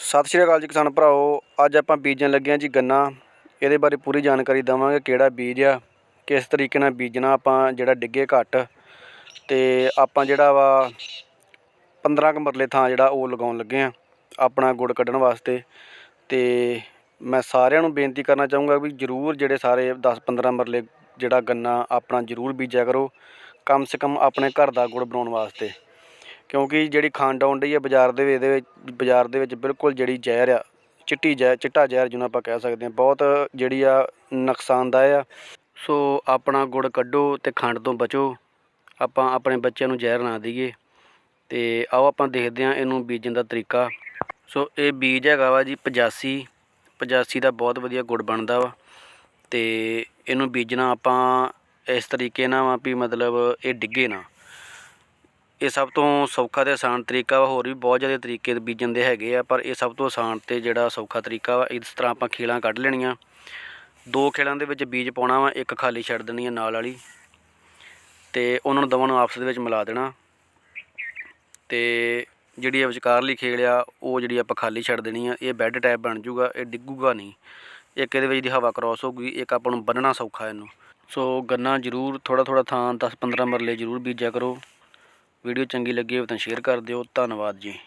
ਸਤਿ ਸ਼੍ਰੀ ਅਕਾਲ ਜੀ ਕਿਸਾਨ ਭਰਾਓ ਅੱਜ ਆਪਾਂ ਬੀਜਣ ਲੱਗੇ ਹਾਂ ਜੀ ਗੰਨਾ। ਇਹਦੇ ਬਾਰੇ ਪੂਰੀ ਜਾਣਕਾਰੀ ਦਵਾਂਗੇ ਕਿਹੜਾ ਬੀਜ ਆ, ਕਿਸ ਤਰੀਕੇ ਨਾਲ ਬੀਜਣਾ ਆਪਾਂ, ਜਿਹੜਾ ਡਿੱਗੇ ਘੱਟ। ਤੇ ਆਪਾਂ ਜਿਹੜਾ ਵਾ 15 ਕੁ ਮਰਲੇ ਥਾਂ ਜਿਹੜਾ ਉਹ ਲਗਾਉਣ ਲੱਗੇ ਆ ਆਪਣਾ ਗੁੜ ਕੱਢਣ ਵਾਸਤੇ। ਤੇ ਮੈਂ ਸਾਰਿਆਂ ਨੂੰ ਬੇਨਤੀ ਕਰਨਾ ਚਾਹੂੰਗਾ ਵੀ ਜਰੂਰ ਜਿਹੜੇ ਸਾਰੇ 10-15 ਮਰਲੇ ਜਿਹੜਾ ਗੰਨਾ ਆਪਣਾ ਜਰੂਰ ਬੀਜਿਆ ਕਰੋ, ਕਮ ਸੇ ਕਮ ਆਪਣੇ ਘਰ ਦਾ ਗੁੜ ਬਣਾਉਣ ਵਾਸਤੇ। ਕਿਉਂਕਿ ਜਿਹੜੀ ਖੰਡ ਆਉਣ ਡਈ ਹੈ ਬਾਜ਼ਾਰ ਦੇ ਵਿੱਚ- ਵਿੱਚ, ਬਾਜ਼ਾਰ ਦੇ ਵਿੱਚ ਬਿਲਕੁਲ ਜਿਹੜੀ ਜ਼ਹਿਰ ਆ, ਚਿੱਟੀ ਜ਼ਹਿਰ, ਚਿੱਟਾ ਜ਼ਹਿਰ ਜਿਹਨੂੰ ਆਪਾਂ ਕਹਿ ਸਕਦੇ ਹਾਂ, ਬਹੁਤ ਜਿਹੜੀ ਆ ਨੁਕਸਾਨਦਾਇਕ ਆ। ਸੋ ਆਪਣਾ ਗੁੜ ਕੱਢੋ ਤੇ ਖੰਡ ਤੋਂ ਬਚੋ, ਆਪਾਂ ਆਪਣੇ ਬੱਚਿਆਂ ਨੂੰ ਜ਼ਹਿਰ ਨਾ ਦਈਏ। ਤੇ ਆਓ ਆਪਾਂ ਦੇਖਦੇ ਹਾਂ ਇਹਨੂੰ ਬੀਜਣ ਦਾ ਤਰੀਕਾ। ਸੋ ਇਹ ਬੀਜ ਹੈਗਾ ਵਾ ਜੀ 85 85 ਦਾ ਬਹੁਤ ਵਧੀਆ ਗੁੜ ਬਣਦਾ ਵਾ। ਤੇ ਇਹਨੂੰ ਬੀਜਣਾ ਆਪਾਂ ਇਸ ਤਰੀਕੇ ਨਾਲ ਵਾ ਵੀ ਮਤਲਬ ਇਹ ਡਿੱਗੇ ਨਾ। ਇਹ ਸਭ ਤੋਂ ਸੌਖਾ ਤੇ ਆਸਾਨ ਤਰੀਕਾ ਵਾ, ਹੋਰ ਵੀ ਬਹੁਤ ਜ਼ਿਆਦਾ ਤਰੀਕੇ ਬੀਜਣ ਦੇ ਹੈਗੇ ਆ, ਪਰ ਇਹ ਸਭ ਤੋਂ ਆਸਾਨ ਤੇ ਜਿਹੜਾ ਸੌਖਾ ਤਰੀਕਾ ਵਾ, ਇਸ ਤਰ੍ਹਾਂ ਆਪਾਂ ਖੇਲਾਂ ਕੱਢ ਲੈਣੀਆਂ। ਦੋ ਖੇਲਾਂ ਦੇ ਵਿੱਚ ਬੀਜ ਪਾਉਣਾ ਵਾ, ਇੱਕ ਖਾਲੀ ਛੱਡ ਦੇਣੀ ਆ ਨਾਲ ਵਾਲੀ। ਤੇ ਉਹਨਾਂ ਨੂੰ ਦੋਵਾਂ ਨੂੰ ਆਪਸ ਦੇ ਵਿੱਚ ਮਿਲਾ ਦੇਣਾ। ਤੇ ਜਿਹੜੀ ਇਹ ਵਿਚਕਾਰਲੀ ਖੇਲ ਆ, ਉਹ ਜਿਹੜੀ ਆਪਾਂ ਖਾਲੀ ਛੱਡ ਦੇਣੀ ਆ, ਇਹ ਬੈੱਡ ਟਾਈਪ ਬਣ ਜੂਗਾ, ਇਹ ਡਿੱਗੂਗਾ ਨਹੀਂ। ਇੱਕ ਇਹਦੇ ਵਿੱਚ ਦੀ ਹਵਾ ਕ੍ਰਾਸ ਹੋਊਗੀ, ਇੱਕ ਆਪਾਂ ਨੂੰ ਬੰਨਣਾ ਸੌਖਾ ਇਹਨੂੰ। ਸੋ ਗੰਨਾ ਜ਼ਰੂਰ ਥੋੜਾ ਥੋੜਾ ਥਾਂ 10 15 ਮਰਲੇ ਜ਼ਰੂਰ ਬੀਜਿਆ ਕਰੋ। ਵੀਡੀਓ ਚੰਗੀ ਲੱਗੀ ਹੋਵੇ ਤਾਂ ਸ਼ੇਅਰ ਕਰ ਦਿਓ। ਧੰਨਵਾਦ ਜੀ।